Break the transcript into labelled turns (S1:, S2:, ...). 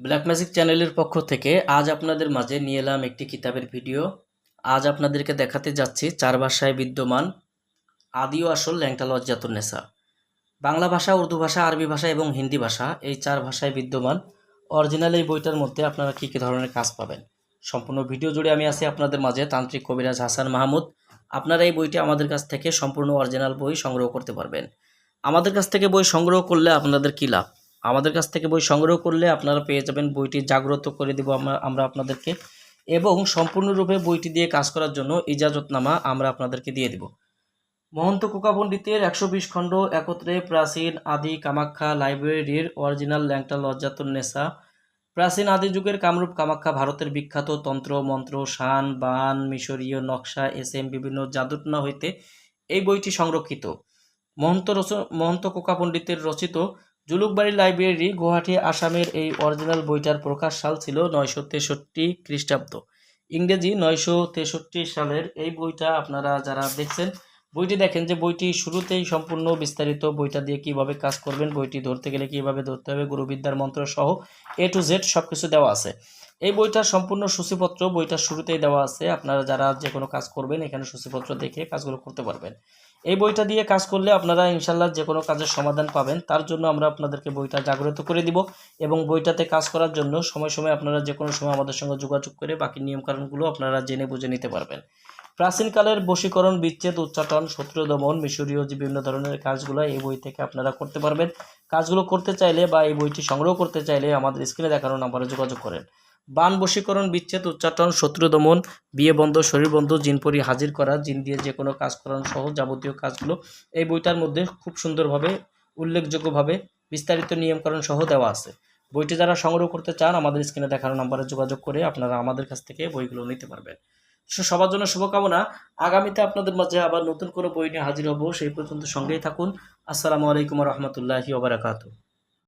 S1: Black magic চ্যানেলের পক্ষ থেকে আজ আপনাদের মাঝে নিয়ে এলাম একটি কিতাবের ভিডিও। আজ আপনাদেরকে দেখাতে যাচ্ছি চার ভাষায় বিদ্যমান আদিও আসল ল্যাংটা লজ্জাতুন নেশা। বাংলা ভাষা, উর্দু ভাষা, আরবি ভাষা এবং হিন্দি ভাষা এই চার ভাষায় বিদ্যমান। অরিজিনাল এই বইটার মধ্যে আপনারা কী কী ধরনের কাজ পাবেন? সম্পূর্ণ ভিডিও জুড়ে আমি আছি আপনাদের মাঝে তান্ত্রিক কবিরাজ হাসান মাহমুদ। আপনারা এই বইটি আমাদের কাছ থেকে সম্পূর্ণ অরিজিনাল বই সংগ্রহ করতে পারবেন। আমাদের কাছ থেকে বই সংগ্রহ করলে আপনাদের কী লাভ? আমাদের কাছ থেকে বই সংগ্রহ করলে আপনারা পেয়ে যাবেন বইটি জাগ্রত করে দেব আমরা আপনাদেরকে। এবং সম্পূর্ণরূপে বইটি দিয়ে কাজ করার জন্য ইজাজতনামা আমরা আপনাদেরকে দিয়ে দেব। মহন্ত কোকা পণ্ডিতের একশো বিশ খণ্ড একত্রে প্রাচীন আদি কামাখ্যা লাইব্রেরির অরিজিনাল ল্যাংটা লজ্জাতুন নেশা। প্রাচীন আদি যুগের কামরূপ কামাখ্যা ভারতের বিখ্যাত তন্ত্র, মন্ত্র, শান, বান, মিশরীয় নকশা এস এম বিভিন্ন জাদুটনা হইতে এই বইটি সংরক্ষিত। মহন্ত রচ, মহন্ত কোকা পণ্ডিতের রচিত জুলুকবাড়ি লাইব্রেরি গুয়াহাটি, আসামের এই অরিজিনাল বইটার প্রকাশ সাল ছিল নয়শো তেষট্টি খ্রিস্টাব্দ। ইংরেজি নয়শো তেষট্টি সালের এই বইটা আপনারা যারা দেখছেন, বইটি দেখেন যে বইটি শুরুতেই সম্পূর্ণ বিস্তারিত বইটা দিয়ে কীভাবে কাজ করবেন, বইটি ধরতে গেলে কীভাবে ধরতে হবে, গুরুবিদ্যার মন্ত্র সহ এ টু জেড সব কিছু দেওয়া আছে। এই বইটার সম্পূর্ণ সূচিপত্র বইটার শুরুতেই দেওয়া আছে। আপনারা যারা যে কোনো কাজ করবেন, এখানে সূচিপত্র দেখে কাজগুলো করতে পারবেন। এই বইটা দিয়ে কাজ করলে আপনারা ইনশাল্লাহ যে কোনো কাজের সমাধান পাবেন। তার জন্য আমরা আপনাদেরকে বইটা জাগ্রত করে দিব এবং বইটাতে কাজ করার জন্য সময় সময় আপনারা যে কোনো সময় আমাদের সঙ্গে যোগাযোগ করে বাকি নিয়মকানুনগুলো আপনারা জেনে বুঝে নিতে পারবেন। প্রাচীনকালের বশীকরণ, বিচ্ছেদ, উচ্চাটন, শত্রু দমন, মিশরীয় যে বিভিন্ন ধরনের কাজগুলো, এই বই থেকে আপনারা করতে পারবেন। কাজগুলো করতে চাইলে বা এই বইটি সংগ্রহ করতে চাইলে আমাদের স্ক্রিনে দেখানো নাম্বারে যোগাযোগ করেন। বান বশীকরণ, বিচ্ছেদ, উচ্চাটন, শত্রু দমন, বিয়ে বন্ধ, শরীর বন্ধ জিনপরি হাজির করা, জিন দিয়ে যে কোনো কাজ করানো সহ যাবতীয় কাজগুলো, এই বইটার মধ্যে খুব সুন্দরভাবে, উল্লেখযোগ্যভাবে বিস্তারিত নিয়মকানুন সহ দেওয়া আছে। বইটি যারা সংগ্রহ করতে চান, আমাদের স্ক্রিনে দেখানো নাম্বারে যোগাযোগ করে আপনারা আমাদের কাছ থেকে বইগুলো নিতে পারবেন। সবার জন্য শুভকামনা। আগামীতে আপনাদের মাঝে আবার নতুন কোনো বই নিয়ে হাজির হব, সেই পর্যন্ত সঙ্গেই থাকুন। আসসালামু আলাইকুম রহমতুল্লাহি ওবরাকাতু